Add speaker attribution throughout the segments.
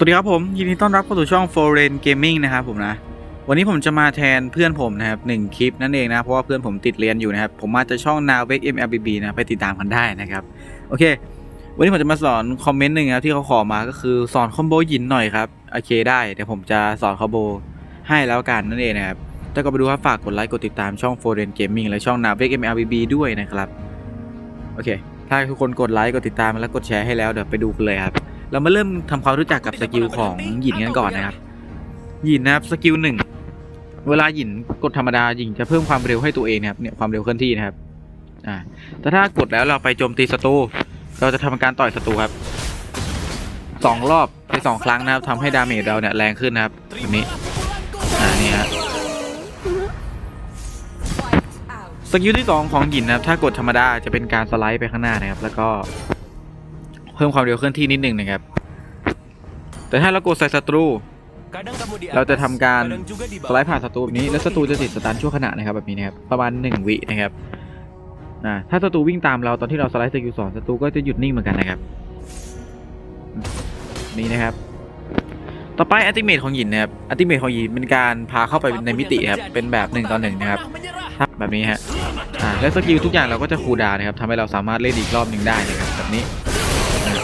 Speaker 1: สวัสดีครับผม ยินดีต้อนรับเข้าสู่ช่อง Foreign Gaming นะครับผมนะ วันนี้ผมจะมาแทนเพื่อนผมนะครับหนึ่งคลิปนั่นเองนะ เพราะว่าเพื่อนผมติดเรียนอยู่นะครับ ผมมาจากช่อง n a v e k MLBB นะ ไปติดตามกันได้นะครับ โอเค วันนี้ผมจะมาสอนคอมเมนต์หนึ่งครับที่เขาขอมาก็คือสอนคอมโบหยินหน่อยครับ โอเคได้ เดี๋ยวผมจะสอนคอมโบให้แล้วกันนั่นเองนะครับถ้าก็ไปดูครับฝากกดไลค์กดติดตามช่อง Foreign Gaming และช่อง n a v e k MLBB ด้วยนะครับ โอเค ถ้าทุกคนกดไลค์กดติดตามแล้วกดแชร์ให้แล้วเดี๋ยวไปดูกันเลยครับ เรามาเริ่มทำความรู้จักกับสกิลของหยินกันก่อนนะครับ หยินนะครับสกิลหนึ่งเวลาหยินกดธรรมดาหยินจะเพิ่มความเร็วให้ตัวเองนะครับเนี่ยความเร็วเคลื่อนที่นะครับอ่าแต่ถ้ากดแล้วเราไปโจมตีศัตรูเราจะทำการต่อยศัตรูครับสองรอบไปสองครั้งนะครับทำให้ดาเมจเราเนี่ยแรงขึ้นนะครับแบบนี้อ่านี่ฮะสกิลที่สองของหยินนะครับถ้ากดธรรมดาจะเป็นการสไลด์ไปข้างหน้านะครับ แล้วก็ เพิ่มความเร็วเคลื่อนที่นิดหนึ่งนะครับ แต่ถ้าเรากดใส่ศัตรู เราจะทำการสไลด์ผ่านศัตรูแบบนี้ แล้วศัตรูจะติดสตันชั่วขณะนะครับแบบนี้นะครับ ประมาณ 1 วินะครับอ่าถ้าศัตรูวิ่งตามเราตอนที่เราสไลด์สกิลสองศัตรูก็จะหยุดนิ่งเหมือนกันนะครับ นี่นะครับ ต่อไปอัติเมทของหยินนะครับอัติเมทของหยินเป็นการพาเข้าไปในมิติครับ เป็นแบบหนึ่งต่อหนึ่งนะครับ แบบนี้ฮะอ่าและสกิลทุกอย่างเราก็จะคูลดาวนะครับทำให้เราสามารถเล่นอีกรอบหนึ่งได้นะครับแบบนี้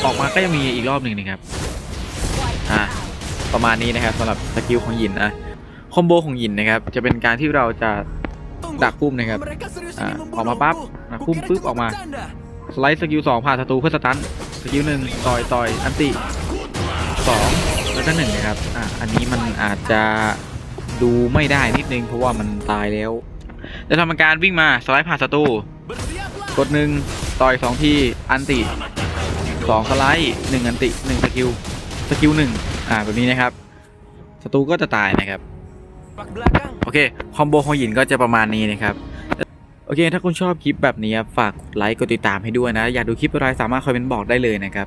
Speaker 1: ออกมาก็ยังมีอีกรอบหนึ่งนะครับอ่าประมาณนี้นะครับสำหรับสกิลของหยินนะคอมโบของหยินนะครับ จะเป็นการที่เราจะดักพุ่มนะครับอ่าออกมาปั๊บอะพุ่มปึ๊บออกมาสไลด์สกิลสองผ่านศัตรูเพื่อสตันสกิลหนึ่งต่อยต่อยอันติสองแล้วก็หนึ่งนะครับอ่าอันนี้มันอาจจะดูไม่ได้นิดนึงเพราะว่ามันตายแล้วจะทำการวิ่งมาสไลด์ผ่านศัตรูกดหนึ่งต่อยสองทีอันติ สองสไลด์หนึ่งอันติหนึ่งสกิลสกิลหนึ่งอ่าแบบนี้นะครับศัตรูก็จะตายนะครับโอเคคอมโบของหยินก็จะประมาณนี้นะครับโอเค ถ้าคุณชอบคลิปแบบนี้ฝากกดไลค์กดติดตามให้ด้วยนะ อยากดูคลิปอะไรสามารถคอมเมนต์บอกได้เลยนะครับ